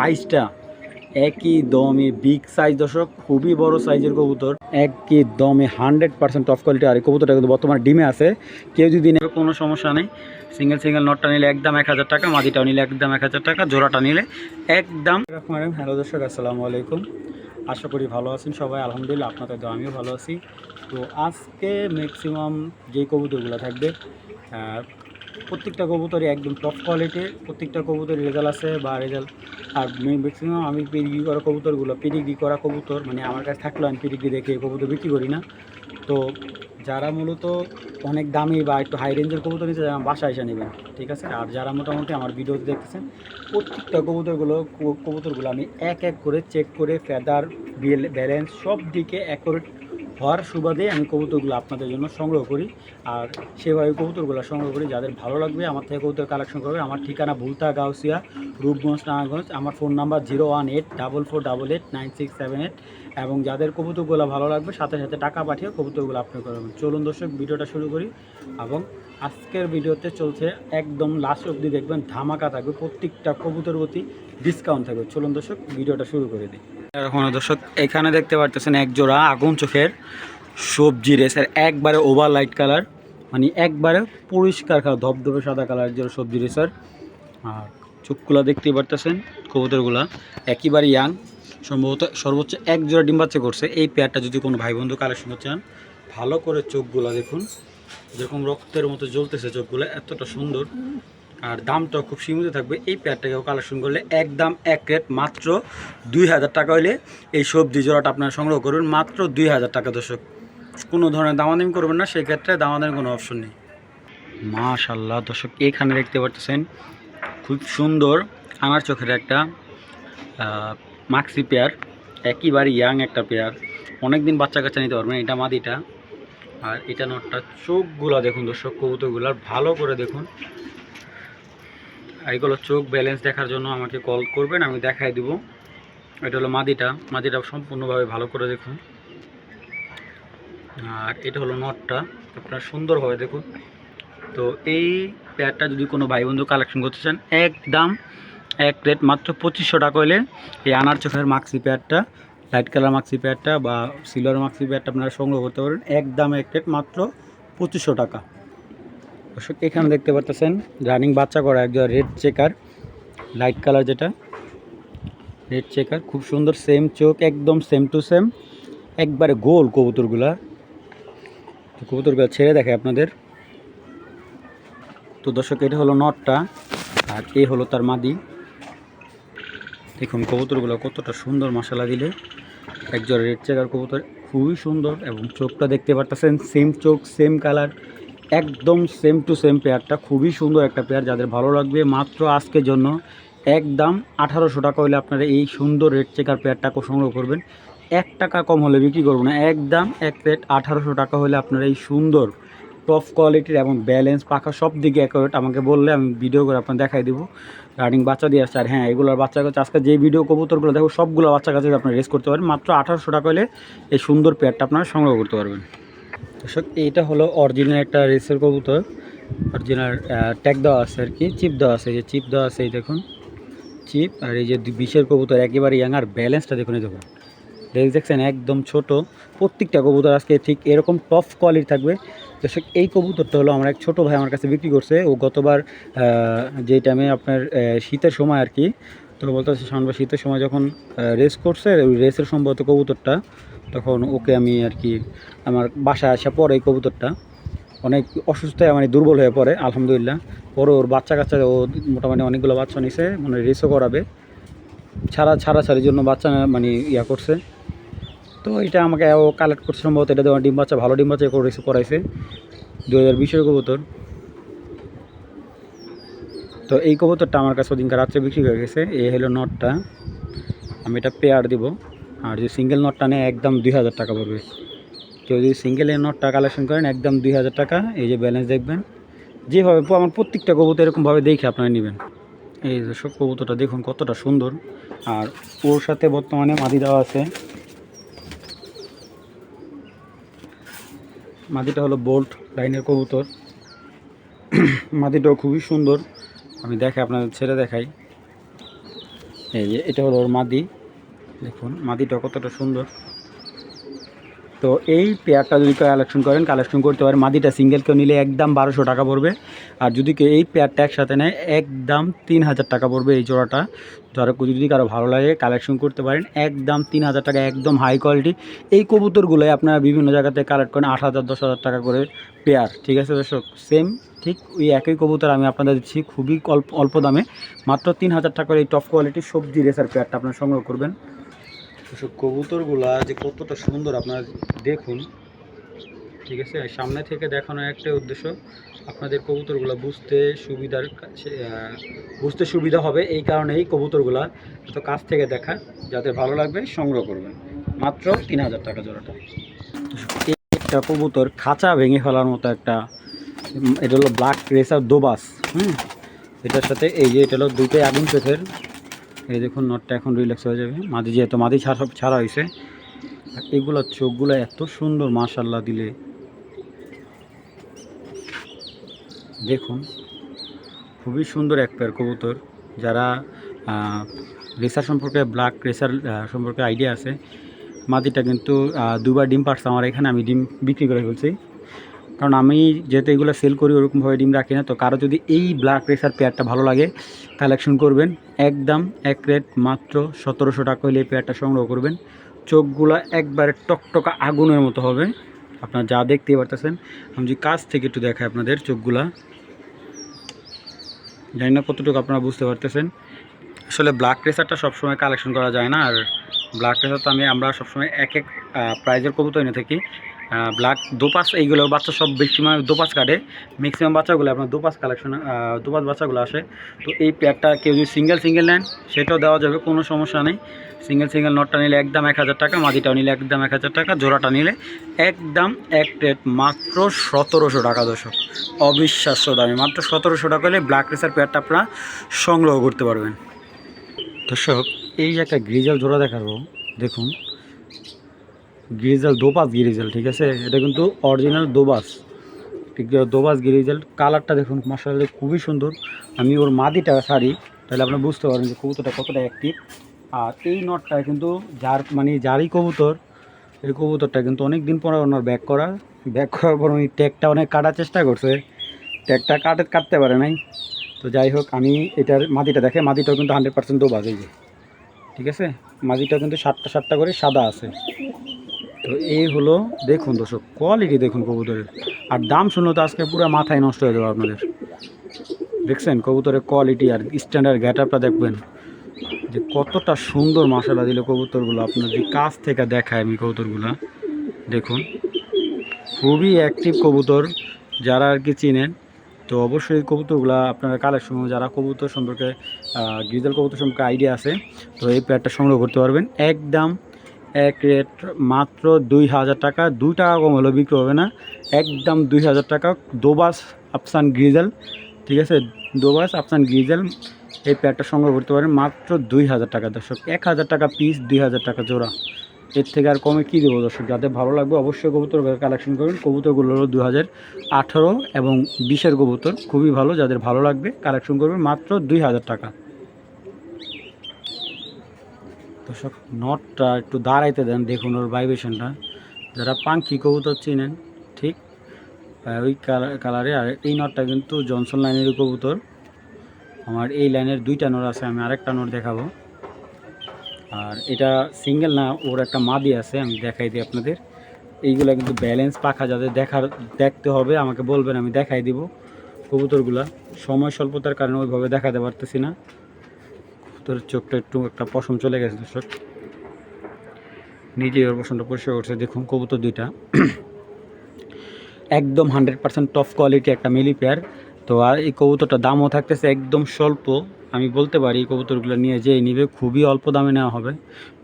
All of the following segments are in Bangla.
সাইজটা একই দমে বিগ সাইজ দর্শক, খুবই বড় সাইজের কবুতর একই দমে হান্ড্রেড পার্সেন্ট টপ কোয়ালিটি আর এই কবুতরটা কিন্তু বর্তমানে ডিমে আছে। কেউ যদি নেবে কোনো সমস্যা নেই। সিঙ্গেল সিঙ্গেল নটটা নিলে একদম এক হাজার টাকা, মাদিটাও নিলে একদম এক হাজার টাকা, জোড়াটা নিলে একদম হ্যালো দর্শক, আসসালামু আলাইকুম। আশা করি ভালো আছেন সবাই। আলহামদুলিল্লাহ, আপনাদের আমিও ভালো আছি। তো আজকে ম্যাক্সিমাম যে কবুতরগুলো থাকবে প্রত্যেকটা কবুতরই একদম টপ কোয়ালিটির প্রত্যেকটা কবুতরের রেজাল্ট আছে বা রেজাল্ট আর ম্যাক্সিমাম আমি পিডিগ্রি করা কবুতরগুলো পিডিগ্রি করা কবুতর মানে আমার কাছে থাকলেও আমি পিডিগ্রি দেখে কবুতর বিক্রি করি না। তো যারা মূলত অনেক দামি বা একটু হাই রেঞ্জের কবুতর নিচ্ছে আমার বাসায় এসে নেবেন, ঠিক আছে? আর যারা মোটামুটি আমার ভিডিওতে দেখতেছেন, প্রত্যেকটা কবুতরগুলো কবুতরগুলো আমি এক এক করে চেক করে ফেদার বিল ব্যালেন্স সব দিকে অ্যাকুরেট হওয়ার সুবাদে আমি কবুতরগুলো আপনাদের জন্য সংগ্রহ করি। আর সেভাবে কবুতরগুলো সংগ্রহ করি, যাদের ভালো লাগবে, আমার থেকে কবুতর কালেকশন করবে। আমার ঠিকানা ভুলতা গাউসিয়া, রূপগঞ্জ, নারায়ণগঞ্জ। আমার phone number zero one eight double four double eight nine six seven eight এবং যাদের কবুতরগুলো ভালো লাগবে, সাথে সাথে টাকা পাঠিয়ে কবুতরগুলো আপনি করবেন। চলুন দর্শক, ভিডিওটা শুরু করি। এবং আজকের ভিডিওতে চলছে একদম লাস্ট অবধি দেখবেন ধামাকা থাকবে প্রত্যেকটা কবুতর প্রতি। ডিসকাউন্ট থাকবে। চলুন দর্শক, ভিডিওটা শুরু করে দিই। এখন দর্শক, এখানে দেখতে পারতেছেন এক জোড়া আগুন চোখের সবজি রেসের একবারে ওভার লাইট কালার মানে একবারে পরিষ্কার কালার, ধবধবে সাদা কালার জোড়া সবজি রেসার আর চোখগুলা দেখতেই পারতেছেন, কবুতরগুলা একেবারে ইয়াং সম্ভবত সর্বোচ্চ এক জোড়া ডিম বাচ্চা করছে। এই পেয়ারটা যদি কোনো ভাই বন্ধু কালেকশন চান, ভালো করে চোখগুলা দেখুন। যেরকম রক্তের মতো জ্বলতেছে চোখগুলো, এতটা সুন্দর। আর দামটা খুব সীমিত থাকবে। এই পেয়ারটাকেও কালেকশন করলে একদম এক রেট মাত্র দুই হাজার টাকা হলে এই সবজি জোড়াটা আপনারা সংগ্রহ করবেন মাত্র দুই হাজার টাকা দর্শক। কোনো ধরনের দামাদামি করবেন না, সেক্ষেত্রে দামাদামি কোনো অপশন নেই। মাশাল্লাহ দর্শক, এখানে দেখতে পাচ্ছেন খুব সুন্দর আনার চোখের একটা মাক্সি পেয়ার, একেবারে ইয়াং একটা পেয়ার। অনেক দিন বাচ্চা কাচ্চা নিতে পারবেন এটা মাদিটা। আর এটা নটটা চোখগুলা দেখুন দর্শক কবুতরগুলার ভালো করে দেখুন। এগুলো চোখ ব্যালেন্স দেখার জন্য আমাকে কল করবেন, আমি দেখাই দিব। এটা হলো মাদিটা। মাদিটা সম্পূর্ণভাবে ভালো করে দেখুন। আর এটা হলো নটটা। আপনারা সুন্দরভাবে দেখুন। তো এই পেয়ারটা যদি কোনো ভাই বন্ধু কালেকশন করতে চান, একদম এক রেট মাত্র পঁচিশশো টাকা হলে এই আনার চোখের মাক্সি পেয়ারটা লাইট কালার মাক্সি পেয়ারটা বা সিলভার মাক্সি পেয়ারটা আপনারা সংগ্রহ করতে পারেন। একদম এক রেট মাত্র পঁচিশশো টাকা। দর্শক, এখানে দেখতে পাচ্ছেন রানিং বাচ্চা করা একজন রেড চেকার লাইট কালার যেটা। রেড চেকার খুব সুন্দর সেম চোখ, একদম সেম টু সেম একবারে গোল কবুতরগুলা। তো কবুতরগুলো ছেড়ে দেখে আপনাদের। তো দর্শক, এটা হলো নটটা, আর এ হলো তার মাদি। দেখুন কবুতরগুলো কতটা সুন্দর মশালা দিলে। একজন রেড চেকার কবুতর, খুবই সুন্দর, এবং চোখটা দেখতে পারতেছেন সেম চোখ সেম কালার একদম সেম টু সেম পেয়ারটা খুবই সুন্দর একটা পেয়ার যাদের ভালো লাগবে। মাত্র আজকের জন্য একদম আঠারোশো টাকা হলে আপনারা এই সুন্দর রেড চেকার পেয়ারটাকে সংগ্রহ করবেন। এক টাকা কম হলে বিক্রি করব না। একদম এক রেট আঠারোশো টাকা হলে আপনারা এই সুন্দর টপ কোয়ালিটির এবং ব্যালেন্স পাখা সব দিকে অ্যাকুরেট আমাকে বললে আমি ভিডিও করে আপনার দেখাই দেবো। রানিং বাচ্চা দিয়ে আসছে। আর হ্যাঁ এগুলোর বাচ্চা কাছে আজকে যে ভিডিও কবুতরগুলো দেখো, সবগুলো বাচ্চা কাছে আপনারা রেস করতে পারেন মাত্র আঠারোশো টাকা হলে এই সুন্দর পেয়ারটা আপনারা সংগ্রহ করতে পারবেন। দর্শক, এইটা হলো অরিজিনাল একটা রেসের কবুতর। অরিজিনাল ট্যাগ দেওয়া আছে আর কি চিপ দেওয়া আছে, এই যে চিপ দেওয়া আছে এই দেখুন। চিপ আর এই যে বিশের কবুতর, একেবারে ইয়াং আর ব্যালেন্সটা দেখুন এই দেখুন। দেখে দেখছেন একদম ছোট। প্রত্যেকটা কবুতর আজকে ঠিক এরকম টপ কোয়ালিটি থাকবে। দর্শক, এই কবুতরটা হলো আমার এক ছোটো ভাই আমার কাছে বিক্রি করছে। ও গতবার যে টাইমে আপনার শীতের সময় আর কি, তো বলতেছে সামনে শীতের সময় যখন রেস করছে, ওই রেসের সম্ভবত কবুতরটা তখন ওকে আমি আর কি আমার বাসায় আসা পরে এই কবুতরটা অনেক অসুস্থ মানে দুর্বল হয়ে পড়ে, আলহামদুলিল্লাহ। পরে ওর বাচ্চা কাচ্চা, ও মোটামুটি অনেকগুলো বাচ্চা নিছে মানে রেসও করাবে। ছাড়া ছাড়া ছাড়ির জন্য বাচ্চা মানে ইয়া করছে। তো এটা আমাকে ও কালেক্ট করছে সম্ভবত, এটা দেওয়া ডিম বাচ্চা, ভালো ডিম বাচ্চা করেছে করাইছে। দু হাজার বিশের কবুতর। তো এই কবুতরটা আমার কাছে ওদিনকার রাত্রে বিক্রি হয়ে গেছে এই হলো নটটা। আমি এটা পেয়ার দিব। আর যদি সিঙ্গেল নটটা নেয়, একদম দুই হাজার টাকা পড়বে। কেউ যদি সিঙ্গেল এই নটটা কালেকশন করেন, একদম দুই হাজার টাকা, এই যে ব্যালেন্স দেখবেন। যেভাবে আমার প্রত্যেকটা কবুতর এরকমভাবে দেখে আপনারা নেবেন। এই যে সব কবুতরটা দেখুন, কতটা সুন্দর। আর ওর সাথে বর্তমানে মাদি দেওয়া আছে। মাদিটা হলো বোল্ট লাইনের কবুতর। মাদিটাও খুবই সুন্দর। আমি দেখে আপনাদের ছেড়ে দেখাই। এই যে, এটা হলো ওর মাদি। দেখুন মাদিটা কতটা সুন্দর। তো এই পেয়ারটা যদি কালেকশন করেন কালেকশন করতে পারেন মাদিটা সিঙ্গেল কেউ নিলে একদম বারোশো টাকা পড়বে। আর যদি কেউ এই পেয়ারটা একসাথে নেয়, একদম তিন হাজার টাকা পড়বে এই জোড়াটা। যারা যদি কারও ভালো লাগে কালেকশন করতে পারেন, একদম তিন হাজার টাকা, একদম হাই কোয়ালিটি এই কবুতরগুলোই আপনারা বিভিন্ন জায়গাতে কালেক্ট করেন, আট হাজার, দশ হাজার টাকা করে পেয়ার, ঠিক আছে দর্শক? সেম ঠিক ওই একই কবুতর আমি আপনাদের দিচ্ছি, খুবই অল্প অল্প দামে। মাত্র তিন হাজার টাকার এই টপ কোয়ালিটির সবজি রেসার পেয়ারটা আপনারা সংগ্রহ করবেন। দর্শক, কবুতরগুলা যে কতটা সুন্দর আপনারা দেখুন। ঠিক আছে সামনে থেকে দেখানো একটা উদ্দেশ্য, আপনাদের কবুতরগুলো বুঝতে সুবিধার বুঝতে সুবিধা হবে এই কারণেই কবুতরগুলা এত কাছ থেকে দেখা, যাতে ভালো লাগবে, সংগ্রহ করবেন। মাত্র তিন হাজার টাকা জোড়াটা। একটা কবুতর খাঁচা ভেঙে ফেলার মতো একটা এটা হলো ব্ল্যাক রেসার দোবাস হুম? এটার সাথে এই যে, এটা হলো দুটোই আগুন চোখের এই দেখুন নটটা এখন রিল্যাক্স হয়ে যাবে। মাদি যেহেতু মাদি ছাড়া সব ছাড়া হয়েছে এগুলোর চোখগুলো এত সুন্দর মাশাল্লাহ দিলে। দেখুন, খুবই সুন্দর এক পেয়ার কবুতর। যারা রেসার সম্পর্কে ব্ল্যাক রেসার সম্পর্কে আইডিয়া আছে, মাদিটা কিন্তু দুবার ডিম পাড়ছে আমার এখানে আমি ডিম বিক্রি করে ফেলছি। কারণ আমি যেহেতু এগুলো সেল করি, ওরকমভাবে ডিম রাখি না, তো কারও যদি এই ব্ল্যাক রেসার পেয়ারটা ভালো লাগে কালেকশন করবেন। একদম এক রেট মাত্র সতেরোশো টাকা হলে এই পেয়ারটা সংগ্রহ করবেন। চোখগুলো একবারে টকটকা আগুনের মতো হবে। আপনার যা দেখতেই পারতেছেন। আমি যদি কাছ থেকে একটু দেখাই আপনাদের চোখগুলা। জানি না কতটুকু আপনারা বুঝতে পারতেছেন। আসলে ব্ল্যাক রেসারটা সবসময় কালেকশন করা যায় না, আর ব্ল্যাক রেসার তো আমি, আমরা সবসময় এক এক প্রাইজের কবুতর এনে থাকি। ব্ল্যাক দোপাস এইগুলো বাচ্চা সব ম্যাক্সিমাম দোপাস কাটে। ম্যাক্সিমাম বাচ্চাগুলো আপনার দোপাস কালেকশন দোপাস বাচ্চাগুলো আসে। তো এই প্যাকটা কেউ যদি সিঙ্গেল সিঙ্গেল নেন, সেটাও দেওয়া যাবে, কোনো সমস্যা নেই। সিঙ্গেল সিঙ্গেল নটটা নিলে একদম এক হাজার টাকা, মাদিটাও নিলে একদম এক হাজার টাকা, জোড়াটা নিলে একদম এক রেট মাত্র সতেরোশো টাকা দর্শক। অবিশ্বাস্য দামে, মাত্র সতেরোশো টাকা হলে ব্ল্যাক রেসার প্যাডটা আপনারা সংগ্রহ করতে পারবেন। দর্শক, এই যে একটা গ্রিজাল জোড়া দেখাবো, দেখুন। গ্রিজাল দোবাস গ্রিজাল, ঠিক আছে? এটা কিন্তু অরিজিনাল দোবাস। দোবাস গ্রিজাল। কালারটা দেখুন মাসাল্লাহ খুবই সুন্দর। আমি ওর মাদিটা ছাড়ি তাহলে আপনারা বুঝতে পারেন যে কবুতরটা কতটা অ্যাক্টিভ আর এই নটটা কিন্তু যার মানে যারই কবুতর, এই কবুতরটা কিন্তু অনেক দিন পরে ওনার ব্যাক করা। ব্যাক করার পর উনি ট্যাগটা অনেক কাটার চেষ্টা করছে। ট্যাগটা কাটে, কাটতে পারে নাই। তো যাই হোক, আমি এটার মাদিটা দেখে মাদিটাও কিন্তু হান্ড্রেড পার্সেন্ট দোবাস, এই যে। ঠিক আছে? মাদিটা কিন্তু সাতটা সাতটা করে সাদা আছে। তো এই হলো, দেখুন দর্শক কোয়ালিটি দেখুন কবুতরের। আর দাম শুনলে তো আজকে পুরো মাথায় নষ্ট হয়ে যাবে আপনাদের। দেখছেন, কবুতরের কোয়ালিটি আর স্ট্যান্ডার্ড গ্যাটারটা দেখবেন। যে কতটা সুন্দর মশলা দিল কবুতরগুলো। আপনার যে কাছ থেকে দেখায় আমি কবুতরগুলো, দেখুন। খুবই অ্যাক্টিভ কবুতর, যারা আর কি চিনেন, তো অবশ্যই কবুতরগুলো আপনারা কালেকশন যারা কবুতর সম্পর্কে গ্রিজাল কবুতর সম্পর্কে আইডিয়া আছে, তো এই প্যাডটা সংগ্রহ করতে পারবেন। একদম এক রেট মাত্র দুই হাজার টাকা, দুই টাকা কম হলেও বিক্রি হবে না। একদম দুই হাজার টাকা, দোবাস আফসান গ্রিজাল, ঠিক আছে? দোবাস আফসান গ্রিজাল, এই প্যাডটা সংগ্রহ করতে পারেন মাত্র দুই হাজার টাকা। দর্শক, এক হাজার টাকা পিস দুই হাজার টাকা জোড়া। এর থেকে আর কমে কী দেবো দর্শক? যাদের ভালো লাগবে অবশ্যই কবুতর কালেকশন করবেন কবুতরগুলো হলো দু হাজার আঠারো এবং বিশের কবুতর, খুবই ভালো। যাদের ভালো লাগবে কালেকশন করবেন মাত্র দুই হাজার টাকা। দর্শক, নটটা একটু দাঁড়াইতে দেন, দেখুন ওর ভাইব্রেশনটা। যারা পাঙ্কি কবুতর চিনেন, ঠিক ওই কালার কালারে, আর এই নটটা কিন্তু জনসন লাইনের কবুতর। আমার এই লাইনের দুইটা নোট আছে, আমি আরেকটা নোট দেখাবো। আর এটা সিঙ্গেল না, ওর একটা মাদি আছে, আমি দেখাই দিই আপনাদের। এইগুলা কিন্তু ব্যালেন্স পাখা যাদের দেখার, দেখতে হবে, আমাকে বলবেন, আমি দেখাই দিব কবুতরগুলা। সময় স্বল্পতার কারণে ওইভাবে দেখাতে পারতেছি না। কবুতরের চোখটা একটু একটা পশম চলে গেছে, দর্শক। নিজেই ওর পশমটা পরিষ্কার করছে। দেখুন, কবুতর দুইটা। একদম হান্ড্রেড পার্সেন্ট টপ কোয়ালিটি একটা মিলি পেয়ার তো আর এই কবুতরটার দামও থাকতেছে একদম স্বল্প। আমি বলতে পারি এই কবুতরগুলো নিয়ে যে নিবে, খুবই অল্প দামে নেওয়া হবে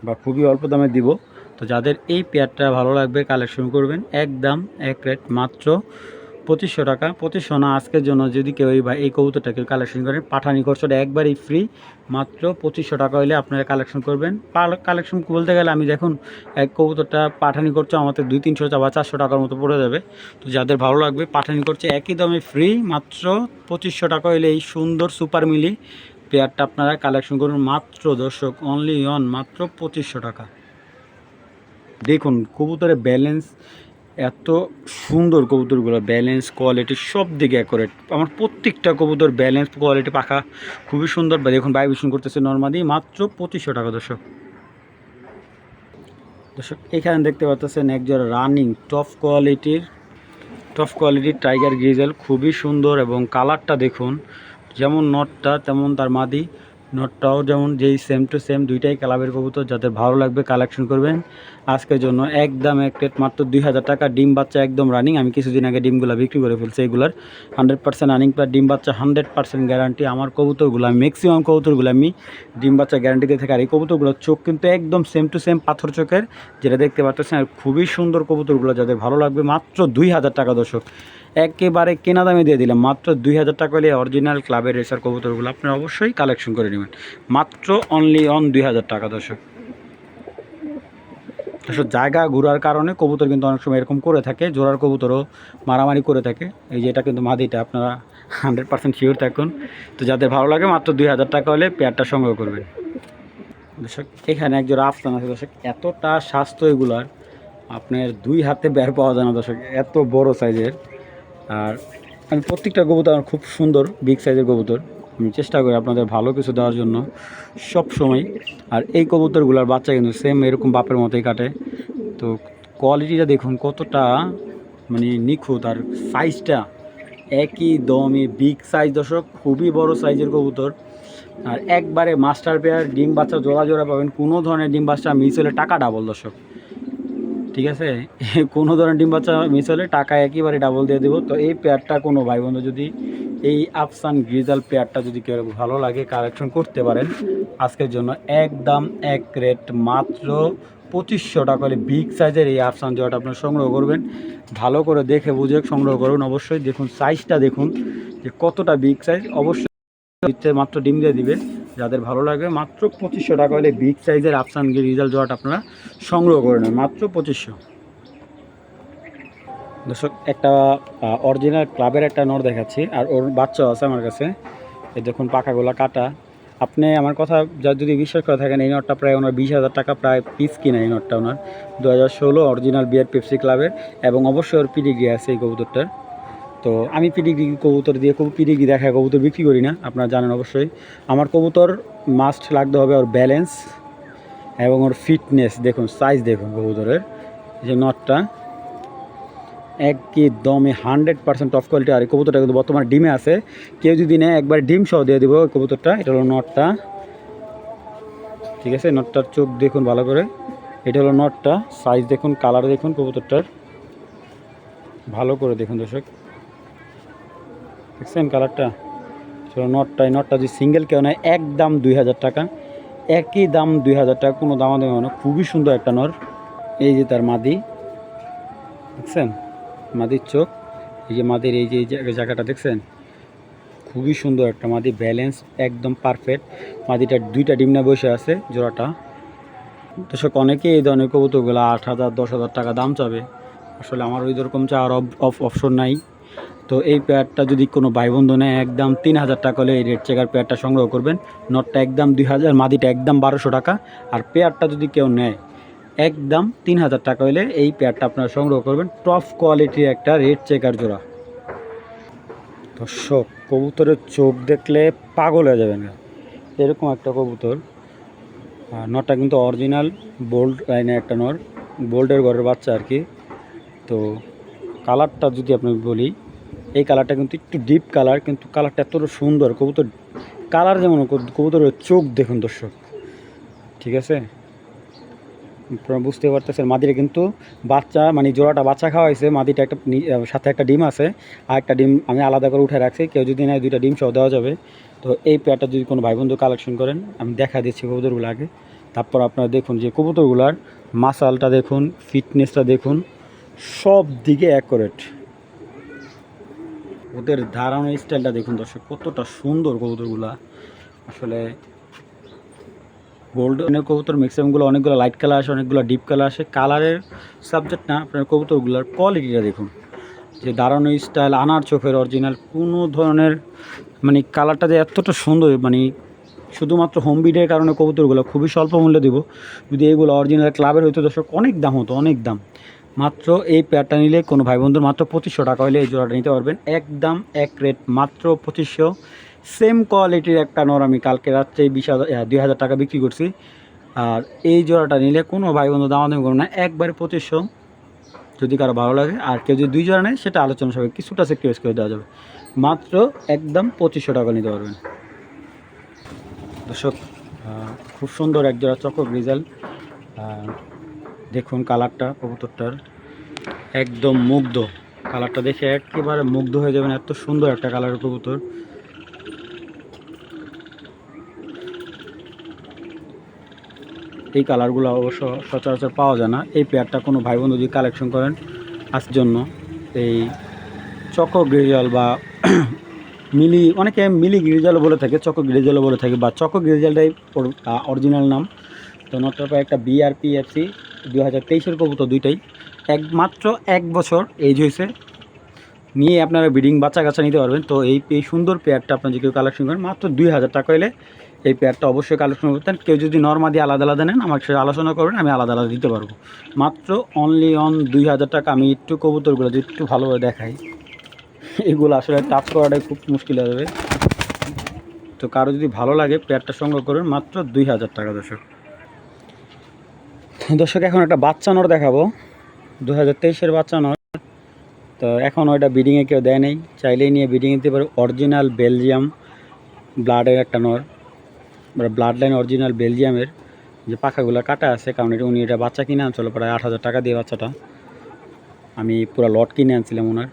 বা খুবই অল্প দামে দিব। তো যাদের এই পেয়ারটা ভালো লাগবে কালেকশন করবেন। একদম এক রেট মাত্র পঁচিশশো টাকা। পঁচিশশো না, আজকের জন্য যদি কেউ এই এই কবুতরটা কেউ কালেকশন করেন পাঠানি খরচটা একবারই ফ্রি মাত্র পঁচিশশো টাকা হলে আপনারা কালেকশন করবেন। কালেকশন বলতে গেলে আমি দেখুন, এক কবুতরটা পাঠানি খরচ আমাদের দুই, তিনশো টাকা বা চারশো টাকার মতো পড়ে যাবে। তো যাদের ভালো লাগবে, পাঠানি খরচা একই দামে ফ্রি মাত্র পঁচিশশো টাকা হলে এই সুন্দর সুপার মিলি পেয়ারটা আপনারা কালেকশন করুন। মাত্র দর্শক অনলি অন মাত্র পঁচিশশো টাকা। দেখুন, কবুতরের ব্যালেন্স এত সুন্দর কবুতরগুলো ব্যালেন্স কোয়ালিটি সব দিকে অ্যাকোরেট আমার প্রত্যেকটা কবুতর ব্যালেন্স কোয়ালিটি পাখা খুবই সুন্দর। দেখুন ভাইব্রেশন করতেছে নর্মালি মাত্র পঁচিশশো টাকা দর্শক। দর্শক, এখানে দেখতে পাচ্ছেন একজন রানিং টপ কোয়ালিটির টপ কোয়ালিটির টাইগার গ্রিজেল খুবই সুন্দর এবং কালারটা দেখুন, যেমন নটটা তেমন তার মাদি। নটটাও যেমন যেই সেম টু সেম দুইটাই কালাবের কবুতর যাদের ভালো লাগবে কালেকশন করবেন। আজকের জন্য একদম এক রেট মাত্র দুই হাজার টাকা। ডিম বাচ্চা একদম রানিং আমি কিছুদিন আগে ডিমগুলো বিক্রি করে ফেলছি এগুলার। হান্ড্রেড পার্সেন্ট রানিং প্লাস ডিম বাচ্চা হান্ড্রেড পার্সেন্ট গ্যারান্টি আমার কবুতরগুলো, আমি ম্যাক্সিমাম কবুতরগুলো আমি ডিম বাচ্চা গ্যারান্টি দিয়ে থাকি। আর এই কবুতরগুলোর চোখ কিন্তু একদম সেম টু সেম পাথর চোখের, যেটা দেখতে পাচ্ছেন। আর খুবই সুন্দর কবুতরগুলো যাদের ভালো লাগবে মাত্র দুই হাজার টাকা দর্শক। একেবারে কেনা দামে দিয়ে দিলাম। মাত্র দুই হাজার টাকা হলে অরিজিনাল ক্লাবের রেসার কবুতরগুলো আপনারা অবশ্যই কালেকশন করে নেবেন। মাত্র অনলি অন দুই হাজার টাকা, দর্শক। দর্শক, জায়গা ঘোরার কারণে কবুতর কিন্তু অনেক সময় এরকম করে থাকে, জোড়ার কবুতরও মারামারি করে থাকে। এই যে এটা কিন্তু মাদিটা, আপনারা হান্ড্রেড পার্সেন্ট শিওর থাকুন। তো যাদের ভালো লাগে মাত্র দুই হাজার টাকা হলে পেয়ারটা সংগ্রহ করবেন। দর্শক, এখানে একজোড়া আফসান আছে, দর্শক, এতটা স্বাস্থ্য এগুলার, আপনার দুই হাতে বের পাওয়া যায় না, দর্শক, এত বড় সাইজের আর আমি প্রত্যেকটা কবুতর আমার খুব সুন্দর বিগ সাইজের কবুতর। আমি চেষ্টা করি আপনাদের ভালো কিছু দেওয়ার জন্য সব সময়। আর এই কবুতরগুলোর বাচ্চা কিন্তু সেম এরকম বাপের মতোই কাটে। তো কোয়ালিটিটা দেখুন কতটা মানে নিখুঁত আর সাইজটা একই দমে বিগ সাইজ দর্শক, খুবই বড় সাইজের কবুতর। আর একবারে মাস্টার পেয়ার ডিম বাচ্চা জোড়া জোড়া পাবেন, কোনো ধরনের ডিম বাচ্চা মিস হলে টাকা ডাবল দর্শক। ঠিক আছে? কোনো ধরনের ডিম বাচ্চা মিস হলে টাকা একেবারে ডাবল দিয়ে দেবো। তো এই পেয়ারটা কোনো ভাই বন্ধু যদি এই আফসান গ্রিজাল পেয়ারটা যদি কেউ ভালো লাগে কালেকশন করতে পারেন। আজকের জন্য একদম এক রেট মাত্র পঁচিশশো টাকা হলে বিগ সাইজের এই আফসান জয়টা আপনার সংগ্রহ করবেন। ভালো করে দেখে বুঝে সংগ্রহ করুন অবশ্যই। দেখুন সাইজটা দেখুন যে কতটা বিগ সাইজ অবশ্যই মাত্র ডিম দিয়ে দিবে যাদের ভালো লাগবে, মাত্র পঁচিশশো টাকা হলে বিগ সাইজের আফসান রিজাল্ট জোয়াট আপনারা সংগ্রহ করে নেন মাত্র পঁচিশশো। দর্শক, একটা অরিজিনাল ক্লাবের একটা নর দেখাচ্ছি, আর ওর বাচ্চাও আছে আমার কাছে। এই দেখুন পাখাগুলা কাটা। আপনি আমার কথা যা, যদি বিশ্বাস করে থাকেন, এই নটটা প্রায় ওনার বিশ হাজার টাকা প্রায় পিস কিনা এই নটটা ওনার। দু হাজার ষোলো অরিজিনাল বিয়ার পেপসি ক্লাবের এবং অবশ্যই ওর পিডিগ্রি আছে এই কবুতরটার। তো আমি পিডিগ্রি কবুতর দিয়ে কবু পিডিগ্রি দেখায় কবুতর বিক্রি করি না, আপনারা জানেন অবশ্যই। আমার কবুতর মাস্ট লাগতে হবে ওর ব্যালেন্স এবং ওর ফিটনেস দেখুন সাইজ দেখুন কবুতরের যে নটটা একই দমে হান্ড্রেড পার্সেন্ট টপ কোয়ালিটি আর এই কবুতরটা কিন্তু বর্তমানে ডিমে আছে। কেউ যদি নেয়, একবার ডিম সহ দিয়ে দেবো ওই কবুতরটা, এটা হলো নটটা ঠিক আছে নটটার চোখ দেখুন ভালো করে। এটা হলো নটটা সাইজ দেখুন কালার দেখুন কবুতরটার। ভালো করে দেখুন দর্শক। দেখছেন কালারটা? চলো নটটা যদি সিঙ্গেল কেউ নেয় একদম দুই হাজার টাকা। একই দাম দুই হাজার টাকা, কোনো দামাদামি হয় না। খুবই সুন্দর একটা নর। এই যে তার মাদি। দেখছেন? মাদির চোখ। এই যে মাদির, এই যে জায়গাটা দেখছেন? খুবই সুন্দর একটা মাদি ব্যালেন্স একদম পারফেক্ট মাদিটার দুইটা ডিমনা বসে আছে, জোড়াটা। তো দর্শক, অনেকেই এই ধরনের কবুতরগুলো আট হাজার, দশ হাজার টাকা দাম চাবে। আসলে আমার ওই রকম অফ অপশন নাই। তো এই পেয়ারটা যদি কোনো ভাই বন্ধু নেয়, একদম তিন হাজার টাকা হলে এই রেড চেকার পেয়ারটা সংগ্রহ করবেন। নটটা একদম দুই হাজার, মাদিটা একদম বারোশো টাকা। আর পেয়ারটা যদি কেউ নেয়, একদম তিন হাজার টাকা হলে এই পেয়ারটা আপনারা সংগ্রহ করবেন। টপ কোয়ালিটির একটা রেড চেকার জোড়া। দর্শক, কবুতরের চোখ দেখলে পাগল হয়ে যাবেন। এরকম একটা কবুতর। নটটা কিন্তু অরিজিনাল বোল্ড লাইনের একটা নর বোল্ডের ঘরের বাচ্চা আর কি। তো কালারটা যদি আপনি বলি, এই কালারটা কিন্তু একটু ডিপ কালার কিন্তু কালারটা এতটা সুন্দর, কবুতর কালার যেমন কব- কবুতরের চোখ দেখুন দর্শক, ঠিক আছে? আপনারা বুঝতে পারতেছেন মাদিটা কিন্তু বাচ্চা মানে জোড়াটা বাচ্চা খাওয়া হয়েছে মাদিটা একটা সাথে একটা ডিম আছে আর একটা ডিম আমি আলাদা করে উঠে রাখছি, কেউ যদি নেয় দুইটা ডিম সহ দেওয়া যাবে। তো এই পেয়ারটা যদি কোনো ভাই বন্ধু কালেকশন করেন, আমি দেখা দিচ্ছি কবুতরগুলো আগে। তারপর আপনারা দেখুন যে কবুতরগুলার মাসালটা দেখুন ফিটনেসটা দেখুন সব দিকে অ্যাকোরেট ওদের দাঁড়ানোর স্টাইলটা দেখুন দর্শক, কতটা সুন্দর কবুতরগুলা। আসলে গোল্ডেনের কবুতর ম্যাক্সিমামগুলো অনেকগুলো লাইট কালার আসে, অনেকগুলো ডিপ কালার আসে। কালারের সাবজেক্ট না, আপনার কবুতরগুলোর কোয়ালিটিটা দেখুন। যে দাঁড়ানো স্টাইল আনার চোখের অরিজিনাল কোনো ধরনের মানে কালারটা যে এতটা সুন্দর মানে শুধুমাত্র হোম বিডের কারণে কবুতরগুলো খুবই স্বল্প মূল্যে দেবো। যদি এইগুলো অরিজিনাল ক্লাবের হইতো দর্শক, অনেক দাম হতো, অনেক দাম। মাত্র এই পেয়ারটা নিলে কোনো ভাই বন্ধুর মাত্র পঁচিশশো টাকা হলে এই জোড়াটা নিতে পারবেন। একদম এক রেট মাত্র পঁচিশশো। সেম কোয়ালিটির একটা নর আমি কালকে রাত্রে বিশ হাজার দুই হাজার টাকা বিক্রি করছি। আর এই জোড়াটা নিলে কোনো ভাই বন্ধু দামাদামি করবে না। একবারে পঁচিশশো। যদি কারও ভালো লাগে, আর কেউ যদি দুই জোড়া নেয়, সেটা আলোচনা সবাই কিছুটা সেক্রিফাইস করে দেওয়া যাবে। মাত্র একদম পঁচিশশো টাকা নিতে পারবেন। দর্শক খুব সুন্দর এক জোড়া চকো রিজাল্ট দেখুন কালারটা, কবুতরটার। একদম মুগ্ধ। কালারটা দেখে একেবারে মুগ্ধ হয়ে যাবেন। এত সুন্দর একটা কালারের কবুতর। এই কালারগুলো অবশ্য সচরাচর পাওয়া যায় না। এই পেয়ারটা কোনো ভাই বন্ধু যদি কালেকশন করেন, আজ জন্য এই চকো গ্রিজাল বা মিলি, অনেকে মিলি গ্রিজালও বলে থাকে, চকো গ্রিজালও বলে থাকে, বা চকো গ্রিজালটাই অরিজিনাল নাম। তো পর একটা বিআরপি এফসি দু হাজার তেইশের কবুতর দুইটাই। একমাত্র এক বছর এজ হয়েছে। নিয়ে আপনারা ব্রিডিং বাচ্চা কাচ্চা নিতে পারবেন। তো এই এই সুন্দর পেয়ারটা আপনার যদি কেউ কালেকশন করেন, মাত্র দুই হাজার টাকা হলে এই পেয়ারটা অবশ্যই কালেকশন করতেন কেউ যদি নর্মাল দিয়ে আলাদা আলাদা নেন, আমার সাথে আলোচনা করবেন, আমি আলাদা আলাদা দিতে পারব। মাত্র অনলি অন দুই হাজার টাকা। আমি একটু কবুতরগুলো যদি একটু ভালোভাবে দেখাই। এগুলো আসলে টাচ করাটাই খুব মুশকিল হয়ে যাবে। তো কারও যদি ভালো লাগে পেয়ারটা সংগ্রহ করবেন, মাত্র দুই হাজার টাকা দর্শক। দর্শক, এখন একটা বাচ্চা নর দেখাবো। দু হাজার তেইশের বাচ্চা নর। তো এখন ওইটা বিডিংয়ে কেউ দেয় নেই। চাইলেই নিয়ে বিডিং দিতে পারে। অরিজিনাল বেলজিয়াম ব্লাডের একটা নর। ব্লাড লাইন অরিজিনাল বেলজিয়ামের যে পাখাগুলো কাটা আছে, কারণ এটা উনি এটা বাচ্চা কিনে আনছিল প্রায় আট হাজার টাকা দিয়ে বাচ্চাটা। আমি পুরো লট কিনে আনছিলাম ওনার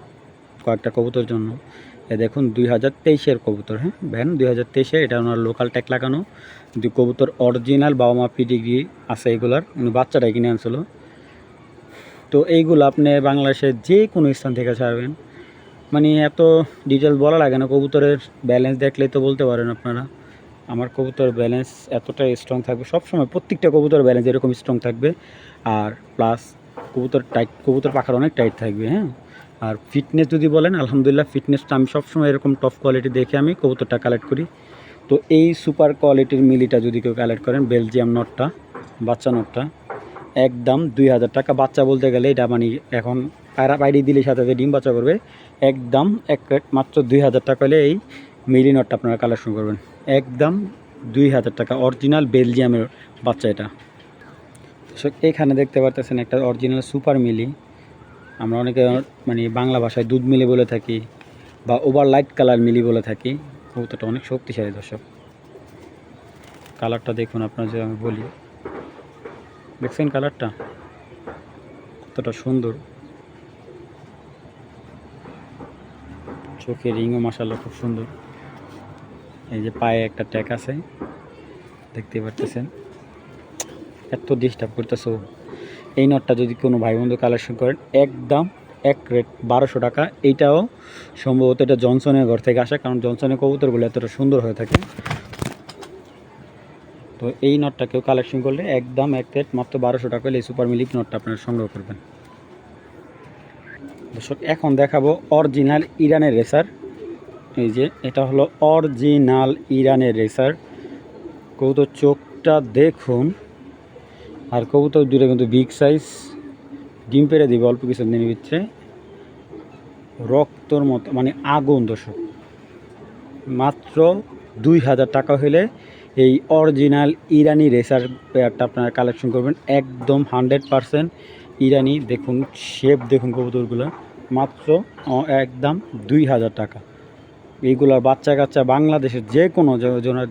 কয়েকটা কবুতর জন্য। এ দেখুন, দুই হাজার তেইশের কবুতর হ্যাঁ? ভ্যান, দুই হাজার তেইশে এটা ওনার লোকাল ট্যাগ লাগানো। দুই কবুতর অরিজিনাল বাবা মা পিডিগ্রি আছে এগুলার। উনি বাচ্চাটাই কিনে আনছিল। তো এইগুলো আপনি বাংলাদেশের যে কোনো স্থান থেকে ছাড়বেন। মানে এত ডিটেলস বলা লাগে না, কবুতরের ব্যালেন্স দেখলেই তো বলতে পারেন আপনারা। আমার কবুতর ব্যালেন্স এতটাই স্ট্রং থাকবে। সবসময় প্রত্যেকটা কবুতর ব্যালেন্স এরকম স্ট্রং থাকবে। আর প্লাস কবুতর টাইট কবুতর পাখার অনেক টাইট থাকবে হ্যাঁ? আর ফিটনেস যদি বলেন, আলহামদুলিল্লাহ ফিটনেসটা আমি সবসময় এরকম টপ কোয়ালিটি দেখে আমি কবুতরটা কালেক্ট করি। তো এই সুপার কোয়ালিটির মিলিটা যদি কেউ কালেক্ট করেন বেলজিয়াম নটটা বাচ্চা নটটা একদম দুই হাজার টাকা। বাচ্চা বলতে গেলে এটা মানে এখন পায়রা বাইরে দিলে সাথে সাথে ডিম বাচ্চা করবে। একদম এক মাত্র দুই হাজার টাকা হলে এই মিলি নটটা আপনারা কালেকশন করবেন। একদম দুই হাজার টাকা। অরিজিনাল বেলজিয়ামের বাচ্চা এটা। এখানে দেখতে পারতেছেন একটা অরিজিনাল সুপার মিলি। আমরা অনেকে মানে বাংলা ভাষায় দুধ মিলি বলে থাকি বা ওভার লাইট কালার মিলি বলে থাকি। কবুতরটা অনেক শক্তিশালী দর্শক। কালারটা দেখুন আপনার যে আমি বলি। দেখছেন কালারটা কতটা সুন্দর। চোখে রিংও মাসাল্লাহ খুব সুন্দর। এই যে পায়ে একটা ট্যাক আছে। দেখতে পারতেছেন। এত ডিস্টার্ব করতেছো এই নটটা যদি কোনো ভাই বন্ধু কালেকশন করেন, একদম এক রেট বারোশো টাকা। এইটাও সম্ভবত এটা জনসনের ঘর থেকে আসা, কারণ জনসনের কবুতরগুলো এতটা সুন্দর হয়ে থাকে। তো এই নটটা কেউ কালেকশন করলে একদম এক রেট মাত্র বারোশো টাকা হলে এই সুপার মিলিক নটটা আপনারা সংগ্রহ করবেন। দর্শক, এখন দেখাবো অরিজিনাল ইরানের রেসার এই যে, এটা হলো অরিজিনাল ইরানের রেসার কবুতর চোখটা দেখুন। আর কবুতর দূরে কিন্তু বিগ সাইজ ডিম পেড়ে দিবে, অল্প কিছু দিনের ভিতরে। রক্তর মতো মানে আগুন দর্শক। মাত্র দুই হাজার টাকা হলে এই অরিজিনাল ইরানি রেসার পেয়ারটা আপনারা কালেকশন করবেন একদম হান্ড্রেড পারসেন্ট ইরানি, দেখুন শেপ দেখুন কবুতরগুলো। মাত্র একদম দুই হাজার টাকা। এইগুলোর বাচ্চা কাচ্চা বাংলাদেশের যে কোনো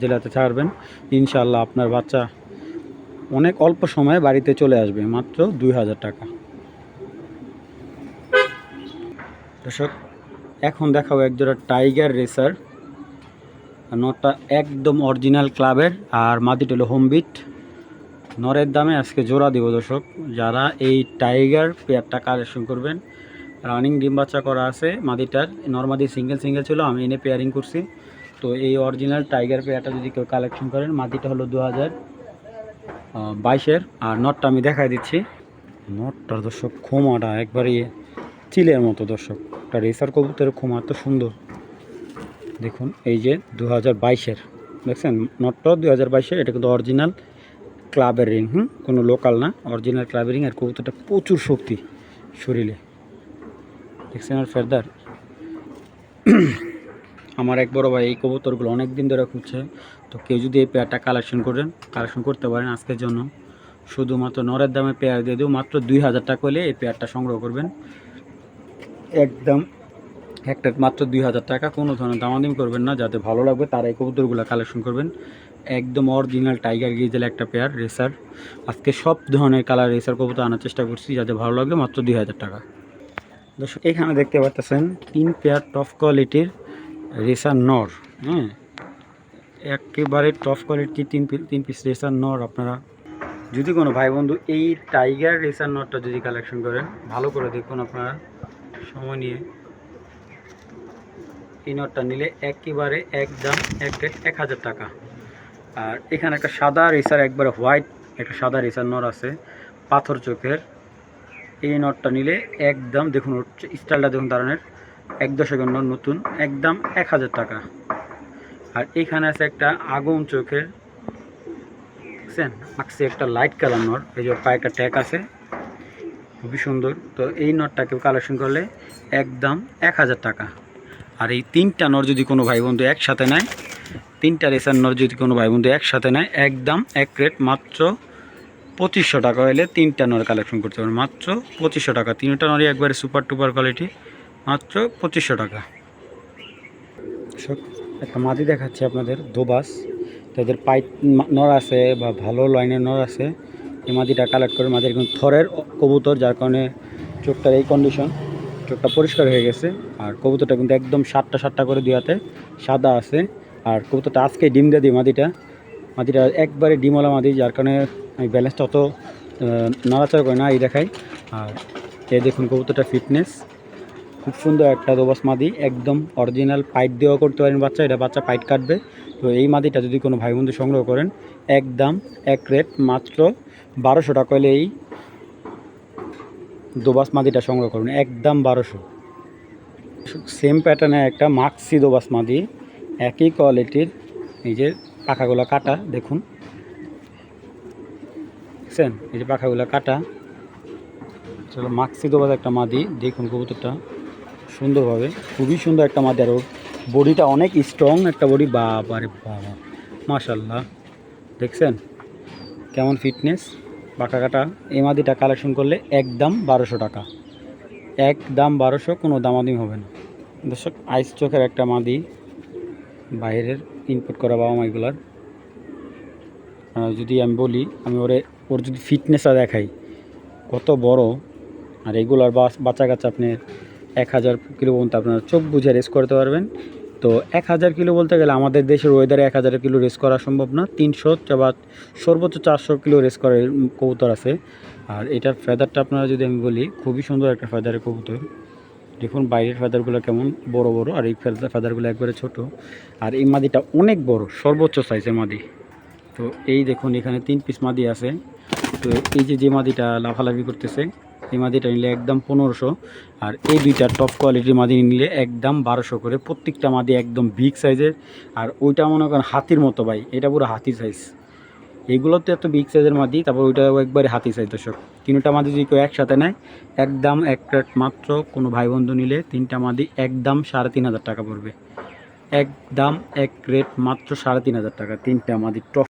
জেলাতে ছাড়বেন। ইনশাল্লাহ আপনার বাচ্চা অনেক অল্প সময়ে বাড়িতে চলে আসবে, মাত্র দুই হাজার টাকা। দর্শক, এখন দেখাবো একজোড়া টাইগার রেসার। নটটা একদম অরিজিনাল ক্লাবের, আর মাটিটা হলো হোমবিট নরের দামে আজকে জোড়া দিব দর্শক। যারা এই টাইগার পেয়ারটা কালেকশন করবেন, রানিং ডিম বাচ্চা করা আছে মাদিটার। নর্মাদি সিঙ্গেল সিঙ্গেল ছিল, আমি এনে পেয়ারিং করছি। তো এই অরিজিনাল টাইগার পেয়ারটা যদি কেউ কালেকশন করেন, মাদিটা হলো দু হাজার। বাইশের, আর নটটা আমি দেখাই দিচ্ছি। নটটার দর্শক খোমাটা একবারে চিলের মতো দর্শক। একটা রেসার কবুতরের খোমা এত সুন্দর। দেখুন, এই যে দু হাজার বাইশের, দেখছেন? নটটা দু হাজার বাইশে এটা কিন্তু অরিজিনাল ক্লাবের রিং হুম? কোনো লোকাল না অরিজিনাল ক্লাবের রিং আর কবুতরটা প্রচুর শক্তি শরীরে। দেখছেন আর ফেরদার আমার এক বড় ভাই এই কবুতরগুলো অনেক দিন ধরে খুঁজছে। তো কেউ যদি এই পেয়ারটা কালেকশন করেন কালেকশন করতে পারেন আজকের জন্য। শুধুমাত্র নরের দামে পেয়ার দিয়ে দেবো, মাত্র দুই হাজার টাকা হলে এই পেয়ারটা সংগ্রহ করবেন। একদম একটা মাত্র দুই হাজার টাকা, কোনো ধরনের দামাদামি করবেন না, যাতে ভালো লাগবে, তারা এই কবুতরগুলো কালেকশন করবেন। একদম অরিজিনাল টাইগার গিজেল একটা পেয়ার রেসার আজকে সব ধরনের কালার রেসার কবুতর আনার চেষ্টা করছি, যাতে ভালো লাগবে মাত্র দুই হাজার টাকা। দর্শক, এখানে দেখতে পাচ্ছেন তিন পেয়ার টপ কোয়ালিটির রেসার নর হ্যাঁ? একেবারে টপ কোয়ালিটির তিন পিস তিন পিস রেসার নর আপনারা। যদি কোনো ভাই বন্ধু এই টাইগার রেসার নটটা যদি কালেকশন করেন, ভালো করে দেখুন আপনারা, সময় নিয়ে। এই নটটা নিলে একেবারে একদম এক রেট এক হাজার টাকা। আর এখানে একটা সাদা রেসার, একবারে হোয়াইট একটা সাদা রেসার নর আছে, পাথর চোখের। এই নটটা নিলে একদম দেখুন স্টাইলটা দেখুন দাঁড়ানোর এক দশকের নট নতুন, একদম এক হাজার টাকা। আর এখানে আছে একটা আগুন চোখের দেখছেন আঁকছে একটা লাইট কালার নট, এই যে পায়ে একটা ট্যাগ আছে, খুবই সুন্দর। তো এই নটটাকে কালেকশন করলে একদম এক হাজার টাকা। আর এই তিনটা নর যদি কোনো ভাই বন্ধু একসাথে নেয়, তিনটা রেসার নর যদি কোনো ভাই বন্ধু একসাথে নেয়, একদম এক রেট মাত্র পঁচিশশো টাকা হলে তিনটা নর কালেকশন করতে পারবেন। মাত্র পঁচিশশো টাকা। তিনটা নরই একবারে সুপার টুপার কোয়ালিটি মাত্র পঁচিশশো টাকা। একটা মাদি দেখাচ্ছি আপনাদের, দোবাস। তাদের পাইপ নর আছে বা ভালো লাইনের নর আছে। এই মাদিটা কালেক্ট করে মাদির কিন্তু থরের কবুতর, যার কারণে চোখটার এই কন্ডিশন চোখটা পরিষ্কার হয়ে গেছে। আর কবুতরটা কিন্তু একদম সাতটা সাতটা করে দেওয়াতে সাদা আছে। আর কবুতরটা আজকে ডিম দিয়ে দিই মাদিটা। মাদিটা একবারে ডিমওয়ালা মাদি, যার কারণে আমি ব্যালেন্সটা অত নাড়াচাড়া করে না এই দেখাই আর এই দেখুন কবুতরটা ফিটনেস খুব সুন্দর একটা দোবাস মাদি, একদম অরিজিনাল পাইট দেওয়া করতে পারেন বাচ্চা, এটা বাচ্চা পাইট কাটবে। তো এই মাদিটা যদি কোনো ভাই বন্ধু সংগ্রহ করেন, একদম এক রেট মাত্র বারোশো টাকা হলে এই দোবাস মাদিটা সংগ্রহ করুন, একদম বারোশো। সেম প্যাটার্নে একটা মাক্সি দোবাস মাদি, একই কোয়ালিটির যে পাখাগুলো কাটা, দেখুন। দেখছেন? এই যে পাখাগুলো কাটা, চলো মাক্সি দোবাস একটা মাদি, দেখুন কবুতরটা। সুন্দরভাবে, খুবই সুন্দর একটা মাদি আর ওর বডিটা অনেক স্ট্রং একটা বডি। বাবারে বাবা মাশাল্লাহ দেখছেন? কেমন ফিটনেস বাঁকা কাটা এই মাদিটা কালেকশন করলে একদম বারোশো টাকা। এক দাম বারোশো, কোনো দামাদামি হবে না। দর্শক আইস চোখের একটা মাদি বাইরের ইনপুট করা বাবা মাইগুলার যদি আমি বলি, আমি ওরে, ওর যদি ফিটনেসটা দেখাই, কত বড়। আর এগুলার বাচ্চা কাচ্চা আপনি এক হাজার কিলো পর্যন্ত আপনার চোখ বুঝে রেস করতে পারবেন। তো এক হাজার কিলো বলতে গেলে আমাদের দেশের ওয়েদারে এক হাজার কিলো রেস করা সম্ভব না। তিনশো বা সর্বোচ্চ চারশো কিলো রেস করার কবুতর আছে। আর এটার ফেদারটা আপনারা যদি আমি বলি, খুবই সুন্দর একটা ফেদারের কবুতর। দেখুন, বাইরের ফেদারগুলো কেমন বড় বড়, আর এই ফেদার ফেদারগুলো একবারে ছোট। আর এই মাদিটা অনেক বড়, সর্বোচ্চ সাইজের মাদি। তো এই দেখুন, এখানে তিন পিস মাদি আছে। তো এই যে যে মাদিটা লাফালাফি করতেছে এই মাদিটা নিলে একদম পনেরোশো। আর এই দুইটা টপ কোয়ালিটির মাদি নিলে একদম বারোশো করে। প্রত্যেকটা মাদি একদম বিগ সাইজের আর ওইটা মনে করেন হাতির মতো ভাই, এটা পুরো হাতি সাইজ এগুলো তো এত বিগ সাইজের মাদি, তারপর ওইটা একবারে হাতি সাইজ দর্শক। তিনটা মাদি যদি কেউ একসাথে নেয়, একদম এক রেট মাত্র কোনো ভাই বন্ধু নিলে তিনটা মাদি একদম সাড়ে তিন হাজার টাকা পড়বে। একদম এক রেট মাত্র সাড়ে তিন হাজার টাকা তিনটা মাদি টপ